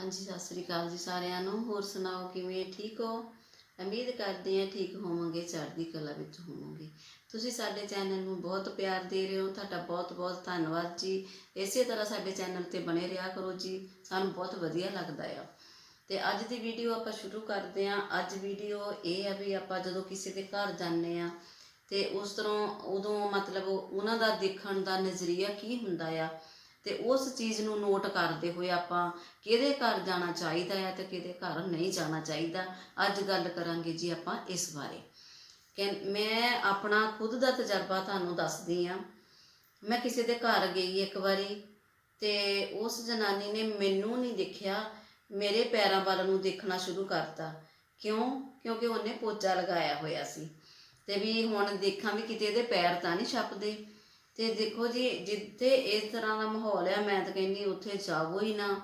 ਹਾਂਜੀ, ਸਤਿ ਸ੍ਰੀ ਅਕਾਲ ਜੀ ਸਾਰਿਆਂ ਨੂੰ। ਹੋਰ ਸੁਣਾਓ, ਕਿਵੇਂ ਠੀਕ ਹੋ? ਉਮੀਦ ਕਰਦੇ ਹਾਂ ਠੀਕ ਹੋਵੋਗੇ, ਚੜ੍ਹਦੀ ਕਲਾ ਵਿੱਚ ਹੋਵੋਗੇ। ਤੁਸੀਂ ਸਾਡੇ ਚੈਨਲ ਨੂੰ ਬਹੁਤ ਪਿਆਰ ਦੇ ਰਹੇ ਹੋ। ਤੁਹਾਡਾ ਬਹੁਤ ਬਹੁਤ ਧੰਨਵਾਦ ਜੀ। ਇਸੇ ਤਰ੍ਹਾਂ ਸਾਡੇ ਚੈਨਲ ਤੇ ਬਣੇ ਰਿਹਾ ਕਰੋ ਜੀ। ਸਾਨੂੰ ਬਹੁਤ ਵਧੀਆ ਲੱਗਦਾ ਆ। ਤੇ ਅੱਜ ਦੀ ਵੀਡੀਓ ਆਪਾਂ ਸ਼ੁਰੂ ਕਰਦੇ ਹਾਂ। ਅੱਜ ਵੀਡੀਓ ਇਹ ਆ ਵੀ ਆਪਾਂ ਜਦੋਂ ਕਿਸੇ ਦੇ ਘਰ ਜਾਂਦੇ ਆ ਤੇ ਉਸ ਤਰ੍ਹਾਂ ਉਦੋਂ ਮਤਲਬ ਉਹਨਾਂ ਦਾ ਦੇਖਣ ਦਾ ਨਜ਼ਰੀਆ ਕੀ ਹੁੰਦਾ ਆ? ਤੇ ਉਸ ਚੀਜ਼ ਨੂੰ ਨੋਟ ਕਰਦੇ ਹੋਏ ਆਪਾਂ ਕਿਹਦੇ ਘਰ ਜਾਣਾ ਚਾਹੀਦਾ ਹੈ ਤੇ ਕਿਹਦੇ ਘਰ ਨਹੀਂ ਜਾਣਾ ਚਾਹੀਦਾ, ਅੱਜ ਗੱਲ ਕਰਾਂਗੇ ਜੀ ਆਪਾਂ ਇਸ ਬਾਰੇ। ਕਿ ਮੈਂ ਆਪਣਾ ਖੁਦ ਦਾ ਤਜਰਬਾ ਤੁਹਾਨੂੰ ਦੱਸਦੀ ਆ ਮੈਂ ਕਿਸੇ ਦੇ ਘਰ ਗਈ ਇੱਕ ਵਾਰੀ ਤੇ ਉਸ ਜਨਾਨੀ ਨੇ ਮੈਨੂੰ ਨਹੀਂ ਦੇਖਿਆ, ਮੇਰੇ ਪੈਰਾਂ ਵੱਲ ਨੂੰ ਦੇਖਣਾ ਸ਼ੁਰੂ ਕਰਤਾ। ਕਿਉਂ? ਕਿਉਂਕਿ ਉਹਨੇ ਪੋਚਾ ਲਗਾਇਆ ਹੋਇਆ ਸੀ। ਤੇ ਵੀ ਹੁਣ ਦੇਖਾਂ ਵੀ ਕਿਤੇ ਇਹਦੇ ਪੈਰ ਤਾਂ ਨਹੀਂ ਛੱਪਦੇ। ਤੇ ਦੇਖੋ ਜੀ, ਜਿੱਥੇ ਇਸ ਤਰ੍ਹਾਂ ਦਾ ਮਾਹੌਲ ਹੈ ਮੈਂ ਤਾਂ ਕਹਿੰਦੀ ਉੱਥੇ ਜਾਵੋ ਹੀ ਨਾ।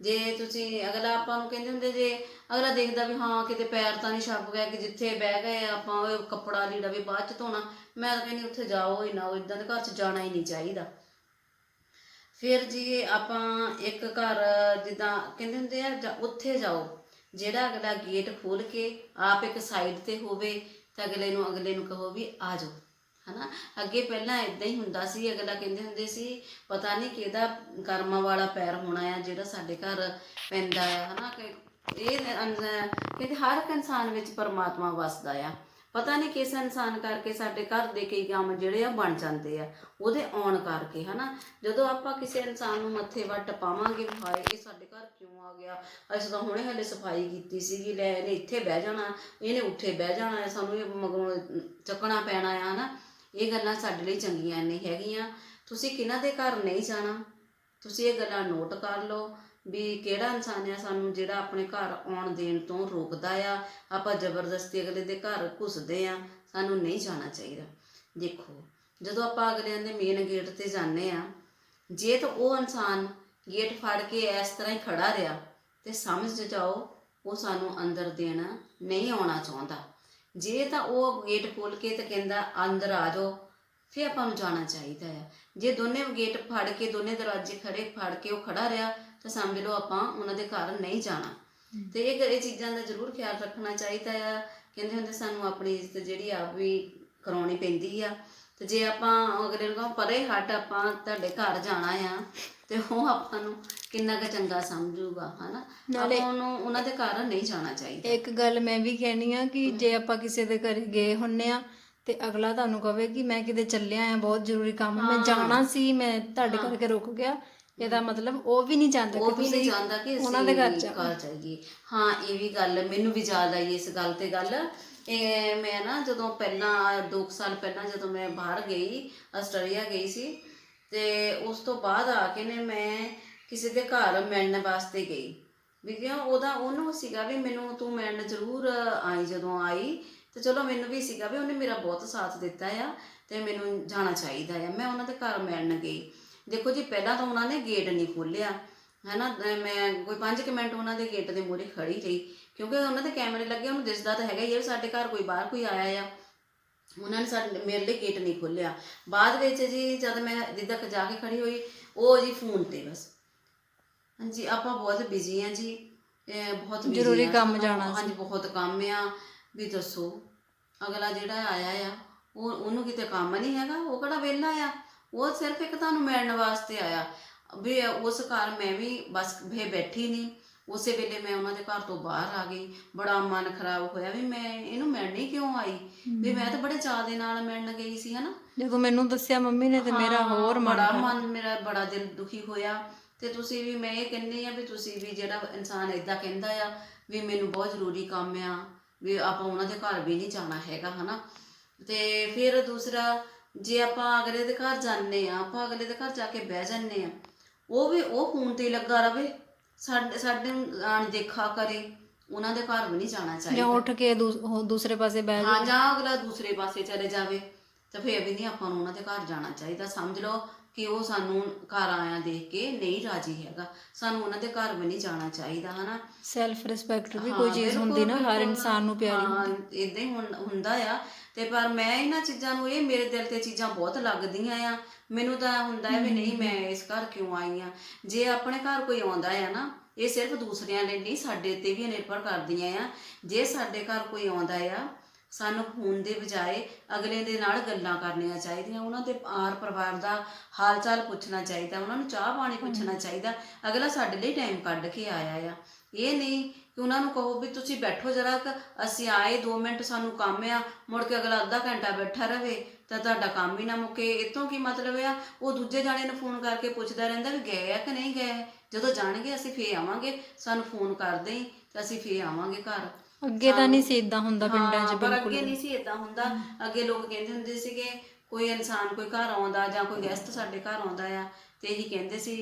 ਜੇ ਤੁਸੀਂ ਅਗਲਾ ਆਪਾਂ ਨੂੰ ਕਹਿੰਦੇ ਹੁੰਦੇ ਜੇ, ਅਗਲਾ ਦੇਖਦਾ ਵੀ ਹਾਂ, ਕਿਤੇ ਪੈਰ ਤਾਂ ਨਹੀਂ ਛੱਪ ਗਿਆ, ਕਿ ਜਿੱਥੇ ਬਹਿ ਗਏ ਆਪਾਂ, ਉਹ ਕੱਪੜਾ ਲੀੜਾ ਵੀ ਬਾਅਦ ਚ ਧੋਣਾ, ਮੈਂ ਤਾਂ ਕਹਿੰਦੀ ਉੱਥੇ ਜਾਓ ਹੀ ਨਾ, ਉਹ ਇਦਾਂ ਦੇ ਘਰ ਚ ਜਾਣਾ ਹੀ ਨਹੀਂ ਚਾਹੀਦਾ। ਫਿਰ ਜੀ, ਆਪਾਂ ਇੱਕ ਘਰ ਜਿੱਦਾਂ ਕਹਿੰਦੇ ਹੁੰਦੇ ਆ, ਜਾਂ ਉੱਥੇ ਜਾਓ, ਜਿਹੜਾ ਅਗਲਾ ਗੇਟ ਖੋਲ ਕੇ ਆਪ ਇੱਕ ਸਾਈਡ ਤੇ ਹੋਵੇ, ਤਾਂ ਅਗਲੇ ਨੂੰ ਅਗਲੇ ਨੂੰ ਕਹੋ ਵੀ ਆ ਜਾਓ। ਹਨਾ? ਅੱਗੇ ਪਹਿਲਾਂ ਇਦਾਂ ਹੀ ਹੁੰਦਾ ਸੀ, ਅਗਲਾ ਕਹਿੰਦੇ ਹੁੰਦੇ ਸੀ, ਪਤਾ ਨਹੀਂ ਕਿਹਦਾ ਕਰਮਾਂ ਵਾਲਾ ਪੈਰ ਹੋਣਾ ਆ, ਜਿਹੜਾ ਸਾਡੇ ਘਰ ਪੈਂਦਾ ਆ, ਹਨਾ? ਕਿ ਇਹ ਅਨ- ਹਰ ਇੱਕ ਇਨਸਾਨ ਵਿੱਚ ਪਰਮਾਤਮਾ ਵਸਦਾ ਆ। ਪਤਾ ਨਹੀਂ ਕਿਸ ਇਨਸਾਨ ਕਰਕੇ ਸਾਡੇ ਘਰ ਦੇ ਕਈ ਕੰਮ ਜਿਹੜੇ ਆ ਬਣ ਜਾਂਦੇ ਆ, ਉਹਦੇ ਆਉਣ ਕਰਕੇ, ਹਨਾ? ਜਦੋਂ ਆਪਾਂ ਕਿਸੇ ਇਨਸਾਨ ਨੂੰ ਮੱਥੇ ਵੱਟ ਪਾਵਾਂਗੇ, ਹਾਏ, ਇਹ ਸਾਡੇ ਘਰ ਕਿਉਂ ਆ ਗਿਆ? ਅਸੀਂ ਤਾਂ ਹੁਣੇ ਹਲੇ ਸਫ਼ਾਈ ਕੀਤੀ ਸੀਗੀ, ਲੈ, ਇਹਨੇ ਇੱਥੇ ਬਹਿ ਜਾਣਾ, ਇਹਨੇ ਉੱਥੇ ਬਹਿ ਜਾਣਾ ਸਾਨੂੰ ਇਹ ਮਗਰੋਂ ਚੱਕਣਾ ਪੈਣਾ ਆ, ਹਨਾ? ਇਹ ਗੱਲਾਂ ਸਾਡੇ ਲਈ ਚੰਗੀਆਂ ਨਹੀਂ ਹੈਗੀਆਂ। ਤੁਸੀਂ ਕਿਹਨਾਂ ਦੇ ਘਰ ਨਹੀਂ ਜਾਣਾ? ਤੁਸੀਂ ਇਹ ਗੱਲਾਂ ਨੋਟ ਕਰ ਲਓ ਵੀ ਕਿਹੜਾ ਇਨਸਾਨ ਆ ਸਾਨੂੰ ਜਿਹੜਾ ਆਪਣੇ ਘਰ ਆਉਣ ਦੇਣ ਤੋਂ ਰੋਕਦਾ ਆ। ਆਪਾਂ ਜ਼ਬਰਦਸਤੀ ਅਗਲੇ ਦੇ ਘਰ ਘੁਸਦੇ ਆ, ਸਾਨੂੰ ਨਹੀਂ ਜਾਣਾ ਚਾਹੀਦਾ। ਦੇਖੋ, ਜਦੋਂ ਆਪਾਂ ਅਗਲਿਆਂ ਦੇ ਮੇਨ ਗੇਟ ਤੇ ਜਾਂਦੇ ਆ, ਜੇ ਤਾਂ ਉਹ ਇਨਸਾਨ ਗੇਟ ਫੜ ਕੇ ਇਸ ਤਰ੍ਹਾਂ ਹੀ ਖੜਾ ਰਿਹਾ ਤੇ ਸਮਝ ਜਾਓ, ਉਹ ਸਾਨੂੰ ਅੰਦਰ ਦੇਣਾ ਨਹੀਂ ਆਉਣਾ ਚਾਹੁੰਦਾ। ਜੇ ਤਾਂ ਉਹ ਗੇਟ ਖੋਲ ਕੇ ਤੇ ਕਹਿੰਦਾ ਅੰਦਰ ਆ ਜਾਓ। ਫਿਰ ਆਪਾਂ ਨੂੰ ਜਾਣਾ ਚਾਹੀਦਾ ਆ। ਜੇ ਦੋਨੇ ਗੇਟ ਫੜ ਕੇ ਦੋਨੇ ਦਰਵਾਜ਼ੇ ਖੜੇ ਫੜ ਕੇ ਉਹ ਖੜਾ ਰਿਹਾ ਤਾਂ ਸਮਝ ਲਓ ਆਪਾਂ ਉਹਨਾਂ ਦੇ ਘਰ ਨਹੀਂ ਜਾਣਾ। ਤੇ ਇਹ ਇਹ ਚੀਜ਼ਾਂ ਦਾ ਜ਼ਰੂਰ ਖਿਆਲ ਰੱਖਣਾ ਚਾਹੀਦਾ ਆ। ਕਹਿੰਦੇ ਹੁੰਦੇ ਸਾਨੂੰ ਆਪਣੀ ਇੱਜ਼ਤ ਜਿਹੜੀ ਆਪ ਵੀ ਕਰਾਉਣੀ ਪੈਂਦੀ ਆ। ਤੇ ਜੇ ਆਪਾਂ ਅਗਲੇ ਨੂੰ ਪਰੇ ਹਟ ਆਪਾਂ ਤੁਹਾਡੇ ਘਰ ਜਾਣਾ ਆ। ਤੇ ਉਹ ਆਪਾਂ ਨੂੰ ਕਿੰਨਾ ਕੁ ਚੰਗਾ ਸਮਝੂਗਾ ਹਨਾ? ਨਾਲੇ- ਆਪਾਂ ਉਹਨੂੰ ਉਹਨਾਂ ਦੇ ਘਰ ਨਹੀਂ ਜਾਣਾ ਚਾਹੀਦਾ। ਇੱਕ ਗੱਲ ਮੈਂ ਵੀ ਕਹਿਣੀ ਆ ਕਿ ਜੇ ਆਪਾਂ ਕਿਸੇ ਦੇ ਘਰ ਗਏ ਹੁੰਨੇ ਆ ਤੇ ਅਗਲਾ ਤੁਹਾਨੂੰ ਕਹੇ ਕਿ ਮੈਂ ਕਿਤੇ ਚੱਲਿਆ ਆ ਬਹੁਤ ਜ਼ਰੂਰੀ ਕੰਮ ਮੈਂ ਜਾਣਾ ਸੀ ਮੈਂ ਤੁਹਾਡੇ ਕਰਕੇ ਰੁਕ ਗਿਆ। ਇਹਦਾ ਮਤਲਬ ਉਹ ਵੀ ਨਹੀਂ ਚਾਹੁੰਦਾ ਉਹ ਕਿ ਵੀ ਨਹੀਂ ਤੁਸੀਂ ਚਾਹੁੰਦਾ ਕਿ ਅਸੀਂ ਉਹਨਾਂ ਦੇ ਘਰ ਜਾਓ। ਘਰ ਜਾਈਏ। ਹਾਂ ਇਹ ਵੀ ਗੱਲ ਮੈਨੂੰ ਵੀ ਯਾਦ ਆਈ ਇਸ ਗੱਲ ਤੇ ਗੱਲ। ਇਹ ਮੈਂ ਨਾ ਜਦੋਂ ਪਹਿਲਾਂ 2 ਸਾਲ ਪਹਿਲਾਂ ਜਦੋਂ ਮੈਂ ਬਾਹਰ ਗਈ ਆਸਟ੍ਰੇਲੀਆ ਗਈ ਸੀ ਤੇ ਉਸ ਤੋਂ ਬਾਅਦ ਆ ਕੇ ਨੇ ਮੈਂ ਕਿਸੇ ਦੇ ਘਰ ਮਿਲਣ ਵਾਸਤੇ ਗਈ। ਵੀ ਕਿਉਂ? ਉਹਦਾ, ਉਹਨੂੰ ਸੀਗਾ ਵੀ ਮੈਨੂੰ ਤੂੰ ਮਿਲਣ ਜ਼ਰੂਰ ਆਈ ਜਦੋਂ ਆਈ। ਤੇ ਚਲੋ ਮੈਨੂੰ ਵੀ ਸੀਗਾ ਵੀ ਉਹਨੇ ਮੇਰਾ ਬਹੁਤ ਸਾਥ ਦਿੱਤਾ ਆ ਤੇ ਮੈਨੂੰ ਜਾਣਾ ਚਾਹੀਦਾ ਆ। ਮੈਂ ਉਹਨਾਂ ਦੇ ਘਰ ਮਿਲਣ ਗਈ। ਦੇਖੋ ਜੀ, ਪਹਿਲਾਂ ਤਾਂ ਉਹਨਾਂ ਨੇ ਗੇਟ ਨਹੀਂ ਖੋਲਿਆ ਹੈਨਾ ਅਹ ਮੈਂ ਕੋਈ 5 ਮਿੰਟ ਉਹਨਾਂ ਦੇ ਗੇਟ ਦੇ ਮੂਹਰੇ ਖੜੀ ਰਹੀ। ਕਿਉਂਕਿ ਉਹਨਾਂ ਦੇ ਕੈਮਰੇ ਲੱਗੇ, ਉਹਨੂੰ ਦਿਸਦਾ ਤਾਂ ਹੈਗਾ ਹੀ ਆ ਸਾਡੇ ਘਰ ਕੋਈ ਬਾਹਰ ਕੋਈ ਆਇਆ ਆ। ਉਹਨਾਂ ਨੇ ਸਾਡੇ ਮੇਰੇ ਲਈ ਗੇਟ ਨਹੀਂ ਖੋਲ੍ਹਿਆ। ਬਾਅਦ ਵਿੱਚ ਜੀ ਜਦ ਮੈਂ ਜਿੱਦਾਂ ਜਾ ਕੇ ਖੜੀ ਹੋਈ ਉਹ ਜੀ ਫੋਨ ਤੇ ਬਸ। ਹਾਂਜੀ ਆਪਾਂ ਬਹੁਤ ਬਿਜ਼ੀ ਆ ਜੀ। ਬਹੁਤ ਜ਼ਰੂਰੀ ਕੰਮ ਜਾਣਾ ਸੀ। ਹਾਂਜੀ ਬਹੁਤ ਕੰਮ ਆ। ਵੀ ਦੱਸੋ ਅਗਲਾ ਜਿਹੜਾ ਆਇਆ ਆ ਉਹ ਉਹਨੂੰ ਕਿਤੇ ਕੰਮ ਨਹੀਂ ਹੈਗਾ ਉਹ ਕਿਹੜਾ ਵਿਹਲਾ ਆ? ਉਹ ਸਿਰਫ ਇੱਕ ਤੁਹਾਨੂੰ ਮਿਲਣ ਵਾਸਤੇ ਆਇਆ। ਵੀ ਉਸ ਘਰ ਮੈਂ ਵੀ ਬਸ ਬੈਠੀ ਨਹੀਂ ਉਸੇ ਵੇਲੇ ਮੈਂ ਉਹਨਾਂ ਦੇ ਘਰ ਤੋਂ ਬਾਹਰ ਆ ਗਈ। ਬੜਾ ਮਨ ਖਰਾਬ ਹੋਇਆ ਵੀ ਮੈਂ ਇਹਨੂੰ ਮਿਲਣ ਕਿਉਂ ਆਈ? ਵੀ ਮੈਂ ਤਾਂ ਬੜੇ ਚਾਅ ਦੇ ਨਾਲ ਮਿਲਣ ਗਈ ਸੀ ਹਨਾ? ਜਦੋਂ ਮੈਨੂੰ ਦੱਸਿਆ ਮੰਮੀ ਨੇ ਤੇ ਮੇਰਾ ਹੋਰ ਬੜਾ ਮਨ ਮੇਰਾ ਬੜਾ ਦਿਲ ਦੁਖੀ ਹੋਇਆ। ਤੇ ਤੁਸੀਂ ਵੀ ਮੈਂ ਇਹ ਕਹਿੰਦੀ ਆ ਵੀ ਤੁਸੀਂ ਵੀ ਜਿਹੜਾ ਇਨਸਾਨ ਇਦਾਂ ਕਹਿੰਦਾ ਆ ਵੀ ਮੈਨੂੰ ਬਹੁਤ ਜ਼ਰੂਰੀ ਕੰਮ ਆ ਵੀ ਆਪਾਂ ਉਹਨਾਂ ਦੇ ਘਰ ਵੀ ਨਹੀਂ ਜਾਣਾ ਹੈਗਾ ਹਨਾ? ਤੇ ਫਿਰ ਦੂਸਰਾ ਜੇ ਆਪਾਂ ਅਗਲੇ ਦੇ ਘਰ ਜਾਂਦੇ ਆ ਆਪਾਂ ਅਗਲੇ ਦੇ ਘਰ ਜਾ ਕੇ ਬਹਿ ਜਾਂਦੇ ਆ ਉਹ ਵੀ ਉਹ ਫੋਨ ਤੇ ਲੱਗਾ ਰਵੇ। ਸਾਡੇ ਸਾਡੇ ਨੂੰ ਆਣ ਦੇਖਾ ਕਰੇ ਉਹਨਾਂ ਦੇ ਘਰ ਵੀ ਨਹੀਂ ਜਾਣਾ ਚਾਹੀਦਾ। ਜਾਂ ਉੱਠ ਕੇ ਦੂਸ- ਉਹ ਦੂਸਰੇ ਪਾਸੇ ਬਹਿ ਜਾ ਹਾਂ ਜਾਂ ਅਗਲਾ ਦੂਸਰੇ ਪਾਸੇ ਚਲੇ ਜਾਵੇ ਤਾਂ ਫੇਰ ਵੀ ਨਹੀਂ ਆਪਾਂ ਨੂੰ ਉਹਨਾਂ ਦੇ ਘਰ ਜਾਣਾ ਚਾਹੀਦਾ। ਸਮਝ ਲਓ ਕਿ ਉਹ ਸਾਨੂੰ ਘਰ ਆਇਆ ਦੇਖ ਕੇ ਨਹੀਂ ਰਾਜੀ ਹੈਗਾ। ਸਾਨੂੰ ਉਹਨਾਂ ਦੇ ਘਰ ਵੀ ਨਹੀਂ ਜਾਣਾ ਚਾਹੀਦਾ ਹਨਾ? ਸੈਲਫ ਰਿਸਪੈਕਟ ਵੀ ਕੋਈ ਚੀਜ਼ ਹੁੰਦੀ ਨਾ ਹਰ ਇਨਸਾਨ ਨੂੰ ਪਿਆਰੀ ਹਾਂ ਇਦਾਂ ਹੀ ਹੁੰ- ਹੁੰਦਾ ਆ। ਤੇ ਪਰ ਮੈਂ ਇਹਨਾਂ ਚੀਜ਼ਾਂ ਨੂੰ ਇਹ ਮੇਰੇ ਦਿਲ ਤੇ ਚੀਜ਼ਾਂ ਬਹੁਤ ਲੱਗਦੀਆਂ ਆ। ਮੈਨੂੰ ਤਾਂ ਹੁੰਦਾ ਹੈ ਵੀ ਨਹੀਂ ਮੈਂ ਇਸ ਘਰ ਕਿਉਂ ਆਈ ਆ? ਜੇ ਆਪਣੇ ਘਰ ਕੋਈ ਆਉਂਦਾ ਆ ਨਾ ਇਹ ਸਿਰਫ ਦੂਸਰਿਆਂ ਲਈ ਨਹੀਂ ਸਾਡੇ ਤੇ ਵੀ ਨਿਰਭਰ ਕਰਦੀਆਂ ਆ। ਜੇ ਸਾਡੇ ਘਰ ਕੋਈ ਆਉਂਦਾ ਆ ਸਾਨੂੰ ਫੋਨ ਦੇ ਬਜਾਏ ਅਗਲੇ ਦੇ ਨਾਲ ਗੱਲਾਂ ਕਰਨੀਆਂ ਚਾਹੀਦੀਆਂ ਉਹਨਾਂ ਦੇ ਆਰ ਪਰਿਵਾਰ ਦਾ ਹਾਲ ਚਾਲ ਪੁੱਛਣਾ ਚਾਹੀਦਾ ਉਹਨਾਂ ਨੂੰ ਚਾਹ ਪਾਣੀ ਪੁੱਛਣਾ ਚਾਹੀਦਾ ਅਗਲਾ ਸਾਡੇ ਲਈ ਟਾਈਮ ਕੱਢ ਕੇ ਆਇਆ ਆ। ਇਹ ਨਹੀਂ ਕਿ ਉਹਨਾਂ ਨੂੰ ਕਹੋ ਵੀ ਤੁਸੀਂ ਬੈਠੋ ਜਰਾ ਅਸੀਂ ਆਏ 2 ਮਿੰਟ ਸਾਨੂੰ ਕੰਮ ਆ ਮੁੜ ਕੇ ਅਗਲਾ ਅੱਧਾ ਘੰਟਾ ਬੈਠਾ ਰਵੇ ਤਾਂ ਤੁਹਾਡਾ ਕੰਮ ਹੀ ਨਾ ਮੁੱਕੇ। ਇਤੋਂ ਕੀ ਮਤਲਬ ਆ? ਉਹ ਦੂਜੇ ਜਾਣੇ ਨੂੰ ਫੋਨ ਕਰਕੇ ਪੁੱਛਦਾ ਰਹਿੰਦਾ ਵੀ ਗਏ ਆ ਕਿ ਨਹੀਂ ਗਏ? ਜਦੋਂ ਜਾਣਗੇ ਅਸੀਂ ਫੇਰ ਆਵਾਂਗੇ। ਸਾਨੂੰ ਫੋਨ ਕਰ ਦੇਈ ਤੇ ਅਸੀਂ ਫੇਰ ਆਵਾਂਗੇ ਘਰ। ਅੱਗੇ ਤਾਂ ਨਹੀਂ ਸੀ ਇਦਾਂ ਹੁੰਦਾ ਪਿੰਡਾਂ 'ਚ ਪਰ ਬਿਲਕੁਲ ਅੱਗੇ ਨਹੀਂ ਸੀ ਇਦਾਂ ਹੁੰਦਾ। ਅੱਗੇ ਲੋਕ ਕਹਿੰਦੇ ਹੁੰਦੇ ਸੀਗੇ ਕੋਈ ਇਨਸਾਨ ਕੋਈ ਘਰ ਆਉਂਦਾ ਜਾਂ ਕੋਈ ਗੈਸਟ ਸਾਡੇ ਘਰ ਆਉਂਦਾ ਆ ਤੇ ਇਹੀ ਕਹਿੰਦੇ ਸੀ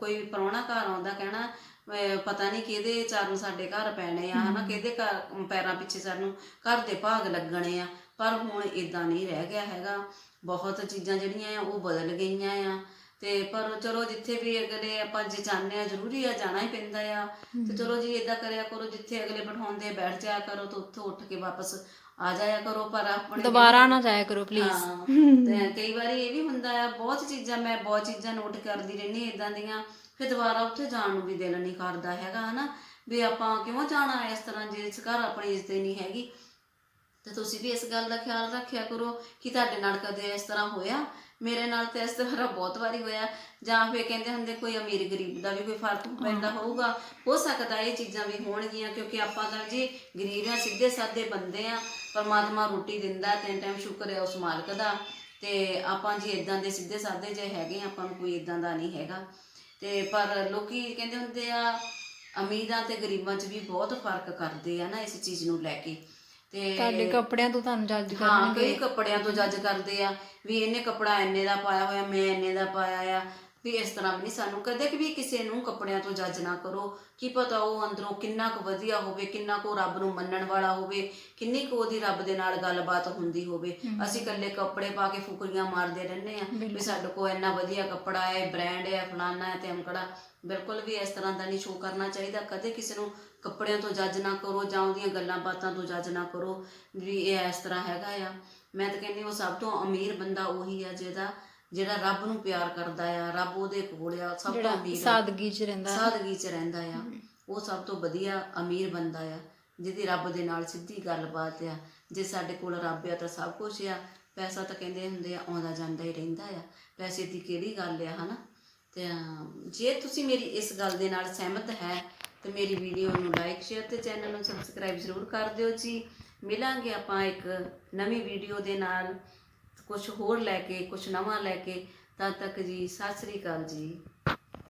ਕੋਈ ਪ੍ਰਾਹੁਣਾ ਘਰ ਆਉਂਦਾ ਕਹਿਣਾ ਪਤਾ ਨਹੀਂ ਕਿਹਦੇ ਚਰਨ ਸਾਡੇ ਘਰ ਪੈਣੇ ਆ ਹਨਾ ਕਿਹਦੇ ਘਰ ਪੈਰਾਂ ਪਿੱਛੇ ਸਾਨੂੰ ਘਰ ਦੇ ਭਾਗ ਲੱਗਣੇ ਆ। ਪਰ ਹੁਣ ਇਦਾਂ ਨਹੀਂ ਰਹਿ ਗਿਆ ਹੈਗਾ। ਬਹੁਤ ਚੀਜ਼ਾਂ ਜਿਹੜੀਆਂ ਆ ਉਹ ਬਦਲ ਗਈਆਂ ਆ। ਤੇ ਪਰ ਚਲੋ ਜਿੱਥੇ ਵੀ ਅਗਲੇ ਆਪਾਂ ਜੇ ਜਾਂਦੇ ਆ ਜ਼ਰੂਰੀ ਆ ਜਾਣਾ ਹੀ ਪੈਂਦਾ ਆ। ਤੇ ਚਲੋ ਜੀ ਇਦਾਂ ਕਰਿਆ ਕਰੋ ਜਿੱਥੇ ਅਗਲੇ ਬਿਠਾਉਂਦੇ ਬੈਠ ਜਾਇਆ ਕਰੋ ਤੇ ਉੱਥੋਂ ਉੱਠ ਕੇ ਵਾਪਸ ਆ ਜਾਇਆ ਕਰੋ ਪਰ ਆਪਣੇ ਦੁਬਾਰਾ ਨਾ ਜਾਇਆ ਕਰੋ ਪਲੀਜ਼ ਤੇ ਕਈ ਵਾਰੀ ਇਹ ਵੀ ਹੁੰਦਾ ਆ ਬਹੁਤ ਚੀਜ਼ਾਂ ਮੈਂ ਬਹੁਤ ਚੀਜ਼ਾਂ ਨੋਟ ਕਰਦੀ ਰਹਿੰਦੀ ਇਦਾਂ ਦੀਆਂ ਫਿਰ ਦੁਬਾਰਾ ਉੱਥੇ ਜਾਣ ਨੂੰ ਵੀ ਦਿਲ ਨਹੀਂ ਕਰਦਾ ਹੈਗਾ ਹਨਾ? ਵੀ ਆਪਾਂ ਕਿਉਂ ਜਾਣਾ ਇਸ ਤਰ੍ਹਾਂ ਜੇ ਇਸ ਘਰ ਆਪਣੀ ਇੱਜ਼ਤ ਨਹੀਂ ਹੈਗੀ। ਤੇ ਤੁਸੀਂ ਵੀ ਇਸ ਗੱਲ ਦਾ ਖਿਆਲ ਰੱਖਿਆ ਕਰੋ ਕਿ ਤੁਹਾਡੇ ਨਾਲ ਕਦੇ ਇਸ ਤਰ੍ਹਾਂ ਹੋਇਆ? ਮੇਰੇ ਨਾਲ ਤੇ ਇਸ ਤਰ੍ਹਾਂ ਬਹੁਤ ਵਾਰੀ ਹੋਇਆ। ਜਾਂ ਫਿਰ ਕਹਿੰਦੇ ਹੁੰਦੇ ਕੋਈ ਅਮੀਰ ਗਰੀਬ ਦਾ ਵੀ ਕੋਈ ਫ਼ਰਕ ਪੈਂਦਾ ਹੋਊਗਾ। ਹੋ ਸਕਦਾ ਇਹ ਚੀਜ਼ਾਂ ਵੀ ਹੋਣਗੀਆਂ ਕਿਉਂਕਿ ਆਪਾਂ ਤਾਂ ਜੀ ਗਰੀਬ ਆ ਸਿੱਧੇ ਸਾਦੇ ਬੰਦੇ ਆ। ਪਰਮਾਤਮਾ ਰੋਟੀ ਦਿੰਦਾ ਤਿੰਨ ਟਾਈਮ ਸ਼ੁਕਰ ਹੈ ਉਸ ਮਾਲਕ ਦਾ। ਤੇ ਆਪਾਂ ਜੀ ਇਦਾਂ ਦੇ ਸਿੱਧੇ ਸਾਦੇ ਜੇ ਹੈਗੇ ਆਪਾਂ ਨੂੰ ਕੋਈ ਇਦਾਂ ਦਾ ਨਹੀਂ ਹੈਗਾ। ਤੇ ਪਰ ਲੋਕੀ ਕਹਿੰਦੇ ਹੁੰਦੇ ਆ ਅਮੀਰਾਂ ਤੇ ਗਰੀਬਾਂ 'ਚ ਵੀ ਬਹੁਤ ਫ਼ਰਕ ਕਰਦੇ ਆ ਨਾ ਇਸ ਚੀਜ਼ ਨੂੰ ਲੈ ਕੇ। ਤੇ ਤੁਹਾਡੇ ਕੱਪੜਿਆਂ ਤੋਂ ਤੁਹਾਨੂੰ ਜੱਜ ਹਾਂ ਕਰਨਗੇ। ਕਈ ਕੱਪੜਿਆਂ ਤੋਂ ਜੱਜ ਕਰਦੇ ਆ ਵੀ ਇਹਨੇ ਕੱਪੜਾ ਇੰਨੇ ਦਾ ਪਾਇਆ ਹੋਇਆ ਮੈਂ ਇੰਨੇ ਦਾ ਪਾਇਆ ਆ। ਵੀ ਇਸ ਤਰ੍ਹਾਂ ਵੀ ਨਹੀਂ ਸਾਨੂੰ ਕਦੇ ਵੀ ਕਿਸੇ ਨੂੰ ਕੱਪੜਿਆਂ ਤੋਂ ਜੱਜ ਨਾ ਕਰੋ। ਕੀ ਪਤਾ ਉਹ ਅੰਦਰੋਂ ਕਿੰਨਾ ਕੁ ਵਧੀਆ ਹੋਵੇ ਕਿੰਨਾ ਕੁ ਰੱਬ ਨੂੰ ਮੰਨਣ ਵਾਲਾ ਹੋਵੇ ਕਿੰਨੀ ਕੁ ਉਹਦੀ ਰੱਬ ਦੇ ਨਾਲ ਗੱਲਬਾਤ ਹੁੰਦੀ ਹੋਵੇ। ਅਸੀਂ ਇਕੱਲੇ ਕੱਪੜੇ ਪਾ ਕੇ ਫੁਕਰੀਆਂ ਮਾਰਦੇ ਰਹਿੰਦੇ ਆ ਵੀ ਸਾਡੇ ਕੋਲ ਇੰਨਾ ਵਧੀਆ ਕੱਪੜਾ ਹੈ ਬ੍ਰਾਂਡ ਹੈ ਫਲਾਨਾ ਹੈ ਤੇ ਅੰਕੜਾ। ਬਿਲਕੁਲ ਵੀ ਇਸ ਤਰ੍ਹਾਂ ਦਾ ਨਹੀਂ ਸ਼ੋਅ ਕਰਨਾ ਚਾਹੀਦਾ। ਕਦੇ ਕਿਸੇ ਨੂੰ ਕੱਪੜਿਆਂ ਤੋਂ ਜੱਜ ਨਾ ਕਰੋ ਜਾਂ ਉਹਦੀਆਂ ਗੱਲਾਂ ਬਾਤਾਂ ਤੋਂ ਜੱਜ ਨਾ ਕਰੋ ਵੀ ਇਹ ਇਸ ਤਰ੍ਹਾਂ ਹੈਗਾ ਆ। ਮੈਂ ਤਾਂ ਕਹਿੰਦੀ ਉਹ ਸਭ ਤੋਂ ਅਮੀਰ ਬੰਦਾ ਉਹੀ ਆ ਜਿਹਦਾ ਜਿਹੜਾ ਰੱਬ ਨੂੰ ਪਿਆਰ ਕਰਦਾ ਆ ਰੱਬ ਉਹਦੇ ਕੋਲ ਆ ਸਭ ਤੋਂ ਅਮੀਰ। ਸਾਦਗੀ 'ਚ ਰਹਿੰਦਾ। ਸਾਦਗੀ 'ਚ ਰਹਿੰਦਾ ਆ। ਉਹ ਸਭ ਤੋਂ ਵਧੀਆ ਅਮੀਰ ਬੰਦਾ ਆ ਜਿਹਦੀ ਰੱਬ ਦੇ ਨਾਲ ਸਿੱਧੀ ਗੱਲਬਾਤ ਆ। ਜੇ ਸਾਡੇ ਕੋਲ ਰੱਬ ਆ ਤਾਂ ਸਭ ਕੁਝ ਆ। ਪੈਸਾ ਤਾਂ ਕਹਿੰਦੇ ਹੁੰਦੇ ਆ ਆਉਂਦਾ ਜਾਂਦਾ ਹੀ ਰਹਿੰਦਾ ਆ। ਪੈਸੇ ਦੀ ਕਿਹੜੀ ਗੱਲ ਆ ਹਨਾ? ਤੇ ਜੇ ਤੁਸੀਂ ਮੇਰੀ ਇਸ ਗੱਲ ਦੇ ਨਾਲ ਸਹਿਮਤ ਹੈ ਤੇ ਮੇਰੀ ਵੀਡੀਓ ਨੂੰ ਲਾਈਕ ਸ਼ੇਅਰ ਤੇ ਚੈਨਲ ਨੂੰ ਸਬਸਕ੍ਰਾਈਬ ਜ਼ਰੂਰ ਕਰ ਦਿਓ ਜੀ। ਮਿਲਾਂਗੇ ਆਪਾਂ ਇੱਕ ਨਵੀਂ ਵੀਡੀਓ ਦੇ ਨਾਲ। ਕੁਝ ਹੋਰ ਲੈ ਕੇ ਕੁਝ ਨਵਾਂ ਲੈ ਕੇ ਤਦ ਤੱਕ ਜੀ, ਸਤਿ ਸ੍ਰੀ ਅਕਾਲ ਜੀ।